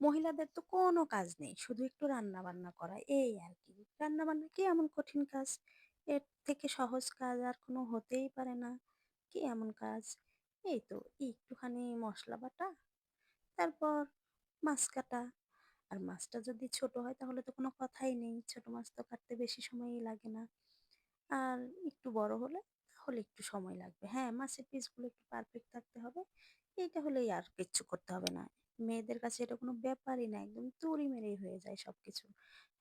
মহিলাদের তো কোনো কাজ নেই। শুধু একটু রান্না-বান্না করা এই আরকি। রান্না-বান্না কি এমন কঠিন কাজ? এর থেকে সহজ কাজ আর কোনো হতেই পারে না। কি এমন কাজ? এই তো একটুখানি মশলা বাটা, তারপর মাছ কাটা। আর মাছটা যদি ছোট হয় তাহলে তো কোনো কথাই নেই। ছোট মাছ তো কাটতে বেশি সময়ই লাগে না। আর একটু বড় হলে তাহলে একটু সময় লাগবে। হ্যাঁ, মাছের পিসগুলো একটু পারফেক্ট থাকতে হবে। এইটা হলেই আর কিচ্ছু করতে হবে না। মেয়েদের কাছে এটা কোনো ব্যাপারই না। একদম তুড়ি মেরেই হয়ে যায় সবকিছু।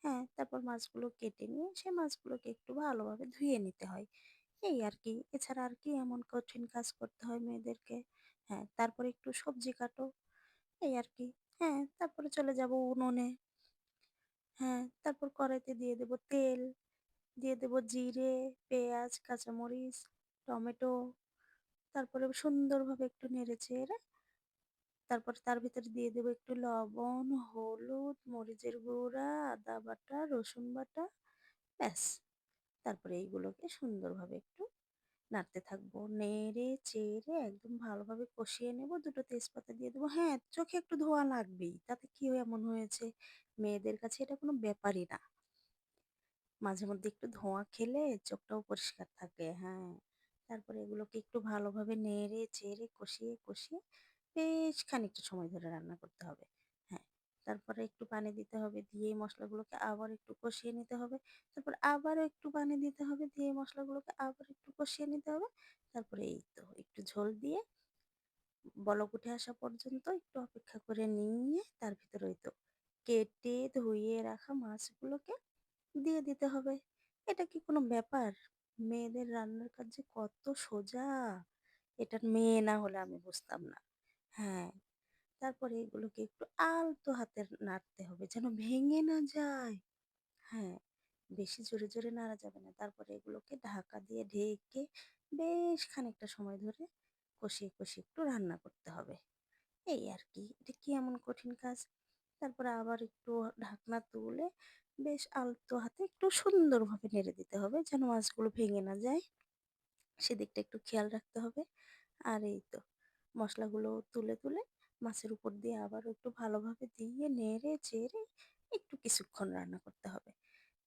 হ্যাঁ, তারপর মাছগুলো কেটে নিয়ে সে মাছগুলোকে একটু ভালোভাবে ধুয়ে নিতে হয়। এই আর কি। এছাড়া আর কি এমন কঠিন কাজ করতে হয় মেয়েদেরকে? হ্যাঁ, তারপরে একটু সবজি কাটো। এই আর কি। হ্যাঁ, তারপরে চলে যাব উনুনে। হ্যাঁ, তারপর কড়াইতে দিয়ে দেব তেল, দিয়ে দেব জিরে, পেঁয়াজ, কাঁচামরিচ, টমেটো। তারপরে সুন্দরভাবে একটু নেড়ে-চেড়ে তারপর তার ভিতরে দিয়ে দেবো একটু লবণ, হলুদ, মরিচের গুঁড়া, আদা বাটা, রসুন বাটা। ব্যাস! তারপরে এইগুলোকে সুন্দরভাবে একটু নাড়তে থাকব। নেড়ে-চেড়ে একদম ভালোভাবে কষিয়ে নেব। দুটো তেজপাতা দিয়ে দেবো। হ্যাঁ, চোখে একটু ধোঁয়া লাগবেই। তাতে কি এমন হয়েছে? মেয়েদের কাছে এটা কোনো ব্যাপারই না। মাঝে মধ্যে একটু ধোঁয়া খেলে চোখটাও পরিষ্কার থাকে। হ্যাঁ, তারপরে এগুলোকে একটু ভালোভাবে নেড়ে-চেড়ে কষিয়ে, কষিয়ে বেশ খানিকটা সময় ধরে রান্না করতে হবে। হ্যাঁ, তারপরে একটু পানি দিতে হবে। দিয়ে এই মসলাগুলোকে আবার একটু কষিয়ে নিতে হবে। তারপর আবারও একটু পানি দিতে হবে। দিয়ে এই মসলাগুলোকে আবার একটু কষিয়ে নিতে হবে। তারপরে এই তো একটু ঝোল দিয়ে বলক উঠে আসা পর্যন্ত একটু অপেক্ষা করে নিয়ে তার ভিতরে ওই তো কেটে ধুয়ে রাখা মাছগুলোকে দিয়ে দিতে হবে। এটা কি কোনো ব্যাপার? মেয়েদের রান্নার কাজ যে কত সোজা! এটা মেয়ে না হলে আমি বুঝতাম না। হ্যাঁ, তারপরে এগুলোকে একটু আলতো হাতে নাড়তে হবে যেন ভেঙে না যায়। হ্যাঁ, বেশি জোরে, জোরে নাড়া যাবে না। তারপরে এগুলোকে ঢাকা দিয়ে ঢেকে বেশ খানিকটা সময় ধরে কষিয়ে, কষিয়ে একটু রান্না করতে হবে। এই আর কি। এটা কি এমন কঠিন কাজ? তারপরে আবার একটু ঢাকনা তুলে বেশ আলতো হাতে একটু সুন্দরভাবে নেড়ে দিতে হবে যেন মাছগুলো ভেঙে না যায়। সেদিকটা একটু খেয়াল রাখতে হবে। আর এই তো মসলাগুলো তুলে, তুলে মাছের উপর দিয়ে আবার একটু ভালোভাবে দিয়ে নেড়ে-চেড়ে একটু কিছুক্ষণ রান্না করতে হবে।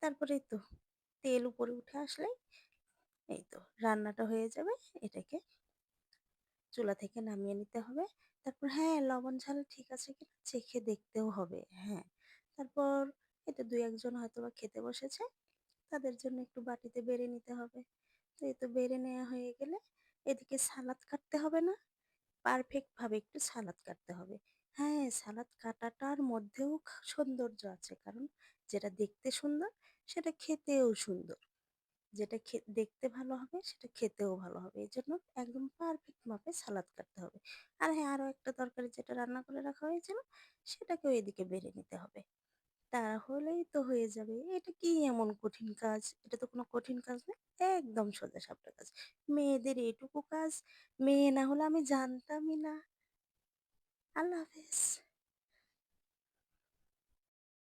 তারপরে তো তেল উপরে উঠে আসলেই এই তো রান্নাটা হয়ে যাবে। এটাকে চুলা থেকে নামিয়ে নিতে হবে। তারপর হ্যাঁ, লবণ ঝাল ঠিক আছে কিনা চেখে দেখতেও হবে। হ্যাঁ, তারপর এই তো ২-১ জন হয়তোবা খেতে বসেছে। তাদের জন্য একটু বাটিতে বেড়ে নিতে হবে। তো এই তো বেড়ে নেওয়া হয়ে গেলে এদিকে সালাদ কাটতে হবে না? পারফেক্ট ভাবে একটু সালাদ কাটতে হবে। হ্যাঁ, সালাদ কাটাটার মধ্যেও সৌন্দর্য আছে। কারণ যেটা দেখতে সুন্দর সেটা খেতেও সুন্দর। যেটা দেখতে ভালো হবে সেটা খেতেও ভালো হবে। এই জন্য একদম পারফেক্ট মাপে সালাদ কাটতে হবে। আর হ্যাঁ, আরও একটা তরকারি যেটা রান্না করে রাখা হয়েছিল সেটাকেও এদিকে বেড়ে নিতে হবে। তাহলেই তো হয়ে যাবে। এটা কি এমন কঠিন কাজ? এটা তো কোনো কঠিন কাজ না। একদম সোজা সাপটা কাজ। মেয়েদের এটুকু কাজ, মেয়ে না হলে আমি জানতামই না। আল্লাহ হাফেজ।